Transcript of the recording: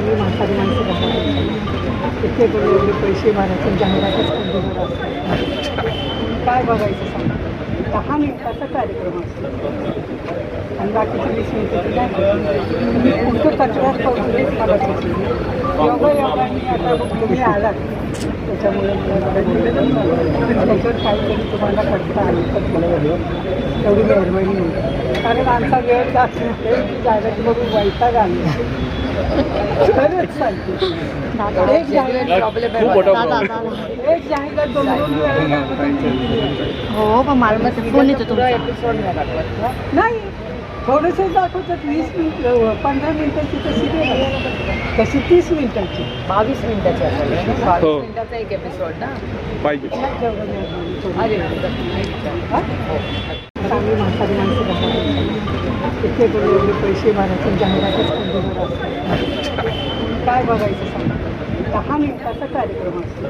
आम्ही म्हातारी माणसं घरात इथे पण एवढे पैसे भरायचे जाहिरातच कंटिन्यू असतात काय बघायचं सांगा? दहा मिनिटाचा कार्यक्रम असतो. आणि बाकीचे वीस मिनिटाचं काय कुठं तक्रार करून मला सुचली योगा योगाने आता तुम्ही आलात. त्याच्यामुळे त्याच्यावर काहीतरी तुम्हाला करता आलं तर एवढी मेहरबानी नाही. कारण आमचा वेळ नाही जाहिरात बघून वैताग आला. सांगते. एक हो पण मला मग फोन येतो तुमचा. नाही थोडंसं दाखवतात वीस मिनिट पंधरा मिनिटाची तशी तशी तीस मिनिटाची. बावीस मिनिटाची असेल ना? बावीस हो. मिनिटाचा एक एपिसोड ना? पाहिजे. अरे इथे पण एवढे पैसे भरायचे जाहिरातच असतात काय बघायचं सांगा. दहा मिनिटाचा कार्यक्रम असतो.